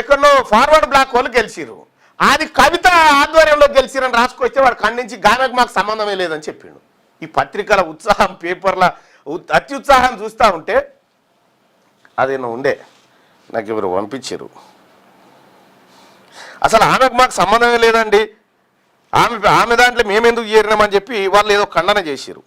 ఎక్కడో forward black వాళ్ళు గెలిచిరు అది కవిత ఆధ్వర్యంలో గెలిచిరని రాసుకొస్తే వాడు ఖండించి గామెకు మాకు సంబంధమే లేదని చెప్పిండు. ఈ పత్రికల ఉత్సాహం పేపర్ల అత్యుత్సాహం చూస్తూ ఉంటే అదేనో ఉండే. నాకు ఎవరు పంపించారు అసలు ఆమెకు మాకు సంబంధమే లేదండి. ఆమె ఆమె దాంట్లో మేమెందుకు చేరినామని చెప్పి వాళ్ళు ఏదో ఖండన చేశారు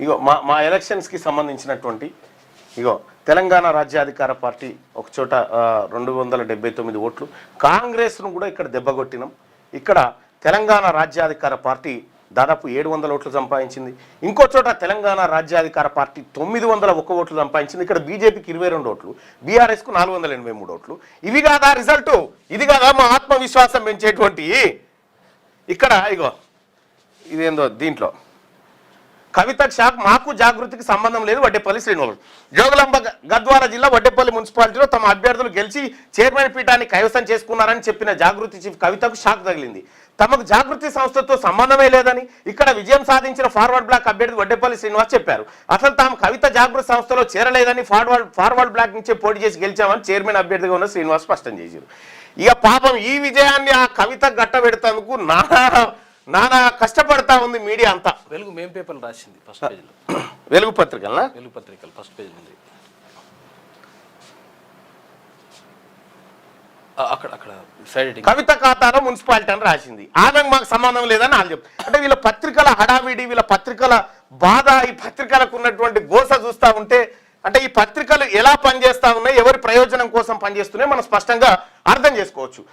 ఇగో మా మా ఎలక్షన్స్కి సంబంధించినటువంటి ఇగో తెలంగాణ రాజ్యాధికార పార్టీ ఒక చోట రెండు వందల డెబ్బై తొమ్మిది ఓట్లు. కాంగ్రెస్ను కూడా ఇక్కడ దెబ్బగొట్టినాం ఇక్కడ తెలంగాణ రాజ్యాధికార పార్టీ దాదాపు ఏడు వందల ఓట్లు సంపాదించింది. ఇంకో చోట తెలంగాణ రాజ్యాధికార పార్టీ తొమ్మిది వందల ఒక్క ఓట్లు సంపాదించింది. ఇక్కడ బీజేపీకి ఇరవై రెండు ఓట్లు బీఆర్ఎస్కు నాలుగు వందల ఎనభై మూడు ఓట్లు. ఇవి కాదా రిజల్ట్? ఇది కాదా మా ఆత్మవిశ్వాసం పెంచేటువంటి? ఇక్కడ ఇగో ఇదేందో దీంట్లో. కవిత షాక్ మాకు జాగృతికి సంబంధం లేదు వడ్డేపల్లి శ్రీనివాసు జోగులాంబ గద్వార గద్వాల జిల్లా వడ్డేపల్లి మున్సిపాలిటీలో తమ అభ్యర్థులు గెలిచి చైర్మన్ పీఠాన్ని కైవసం చేసుకున్నారని చెప్పిన జాగృతి చీఫ్ కవితకు షాక్ తగిలింది. తమకు జాగృతి సంస్థతో సంబంధమే లేదని ఇక్కడ విజయం సాధించిన ఫార్వర్డ్ బ్లాక్ అభ్యర్థి వడ్డేపల్లి శ్రీనివాస్ చెప్పారు. అసలు తాము కవిత జాగృతి సంస్థలో చేరలేదని ఫార్వర్డ్ ఫార్వర్డ్ బ్లాక్ నుంచే పోటీ చేసి గెలిచామని చైర్మన్ అభ్యర్థిగా ఉన్న శ్రీనివాస్ స్పష్టం చేశారు. ఇక పాపం ఈ విజయాన్ని ఆ కవిత గట్టబెడతందుకు నానా నానా కష్టపడతా ఉంది మీడియా అంతా. వెలుగు మేం పేపర్లు రాసింది ఫస్ట్ పేజీలో. వెలుగు పత్రికలనా? వెలుగు పత్రికలు ఫస్ట్ పేజీ ఉంది అక్కడ అక్కడ సైడ్ కవిత ఖాతాలో మున్సిపాలిటీ అని రాసింది. ఆమెకు మాకు సంబంధం లేదని వాళ్ళు చెప్తారు అంటే వీళ్ళ పత్రికల హడావిడి వీళ్ళ పత్రికల బాధ ఈ పత్రికలకు ఉన్నటువంటి గోస చూస్తూ ఉంటే అంటే ఈ పత్రికలు ఎలా పనిచేస్తా ఉన్నాయి ఎవరి ప్రయోజనం కోసం పనిచేస్తున్నాయి మనం స్పష్టంగా అర్థం చేసుకోవచ్చు.